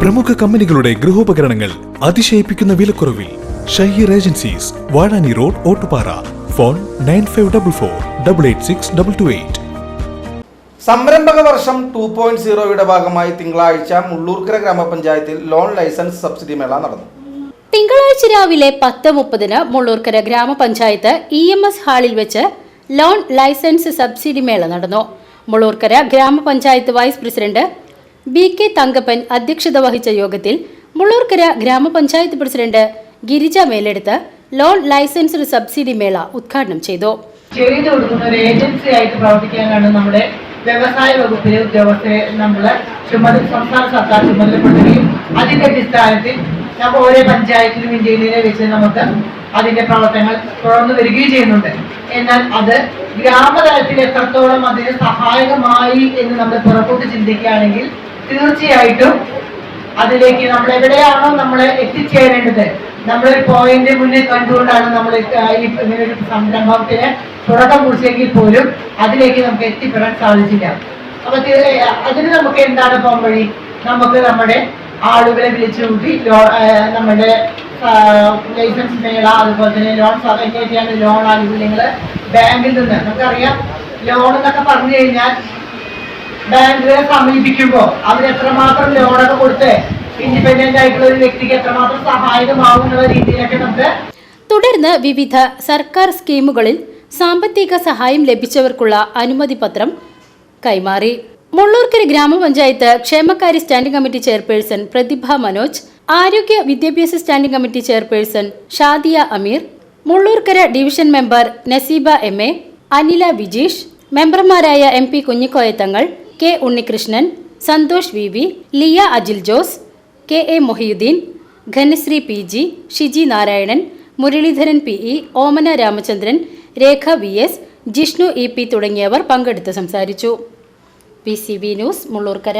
പ്രമുഖ കമ്പനികളുടെ ഗൃഹോപകരണങ്ങൾ അതിശയിപ്പിക്കുന്ന വിലക്കുറവിൽ Shaheer agencies Vazhani road Ottupara. Phone nine five double four double eight six double two eight. സംരംഭക വർഷം ടു പോയിന്റ് സീറോയുടെ ഭാഗമായി തിങ്കളാഴ്ച മുള്ളൂർക്കര ഗ്രാമപഞ്ചായത്തിൽ ലോൺ ലൈസൻസ് സബ്സിഡി മേള നടന്നു. തിങ്കളാഴ്ച രാവിലെ പത്ത് മുപ്പതിന് മുള്ളൂർക്കര ഗ്രാമപഞ്ചായത്ത് ഇ എം എസ് ഹാളിൽ വെച്ച് ലോൺ ലൈസൻസ് സബ്സിഡി മേള നടന്നു. മുള്ളൂർക്കര ഗ്രാമപഞ്ചായത്ത് vice president B K Thankappan അധ്യക്ഷത വഹിച്ച യോഗത്തിൽ മുള്ളൂർക്കര ഗ്രാമപഞ്ചായത്ത് president Girija Meledath loan licence subsidy mela ഉദ്ഘാടനം ചെയ്തു. ചെയ്തു കൊടുക്കുന്ന ഒരു ഏജൻസി ആയിട്ട് പ്രവർത്തിക്കാനാണ് നമ്മുടെ വ്യവസായ വകുപ്പിലെ ഉദ്യോഗസ്ഥരെ നമ്മൾ ചുമതല സംസ്ഥാന സർക്കാർ ചുമതലപ്പെടുത്തുകയും അതിന്റെ അടിസ്ഥാനത്തിൽ നമ്മൾ ഓരോ പഞ്ചായത്തിലും ഇന്ത്യയിലെ വെച്ച് നമുക്ക് അതിന്റെ പ്രവർത്തനങ്ങൾ തുടർന്ന് വരികയും ചെയ്യുന്നുണ്ട്. എന്നാൽ അത് ഗ്രാമതലത്തിൽ എത്രത്തോളം അതിന് സഹായകമായി എന്ന് നമ്മൾ പുറത്തോട്ട് ചിന്തിക്കുകയാണെങ്കിൽ തീർച്ചയായിട്ടും അതിലേക്ക് നമ്മൾ എവിടെയാണോ നമ്മൾ എത്തിച്ചേരേണ്ടത്. നമ്മൾ പോയിന്റ് മുന്നിൽ കണ്ടുകൊണ്ടാണ് നമ്മൾ ഇങ്ങനെ ഒരു സംരംഭത്തിന് തുടക്കം കുറിച്ചെങ്കിൽ പോലും അതിലേക്ക് നമുക്ക് എത്തിപ്പെടാൻ സാധിച്ചില്ല. അപ്പൊ അതിന് നമുക്ക് എന്താണ് പോകാൻ വഴി? നമുക്ക് നമ്മുടെ ആളുകളെ വിളിച്ചു കൂട്ടി നമ്മുടെ ലൈസൻസ് മേള അതുപോലെ തന്നെ ലോൺ എങ്ങനെയൊക്കെയാണ് ലോൺ ആനുകൂല്യങ്ങൾ ബാങ്കിൽ നിന്ന്. നമുക്കറിയാം ലോൺ എന്നൊക്കെ പറഞ്ഞു കഴിഞ്ഞാൽ ബാങ്കുകളെ സമീപിക്കുമ്പോൾ അവർ എത്രമാത്രം ലോണൊക്കെ കൊടുത്ത് ഇൻഡിപെൻഡന്റ് ആയിട്ടുള്ള ഒരു വ്യക്തിക്ക് എത്രമാത്രം സഹായകമാവുന്ന രീതിയിലൊക്കെ നമുക്ക് തുടർന്ന് വിവിധ സർക്കാർ സ്കീമുകളിൽ സാമ്പത്തിക സഹായം ലഭിച്ചവർക്കുള്ള അനുമതി പത്രം കൈമാറി. മുള്ളൂർക്കര ഗ്രാമപഞ്ചായത്ത് ക്ഷേമകാര്യ standing committee chairperson Prathibha Manoj ആരോഗ്യ വിദ്യാഭ്യാസ standing committee chairperson Shadiya Ameer Mullurkara division member Naseeba M A Anila Vijeesh മെമ്പർമാരായ M P Kunhikoyathangal K Unnikrishnan Santhosh V V Liya Ajil Jose K A Mohiyuddin Ghanasree P G Shiji Narayanan Muraleedharan P E Omana Ramachandran Rekha V S Jishnu E P തുടങ്ങിയവർ പങ്കെടുത്ത് സംസാരിച്ചു. P C B news Mullurkara.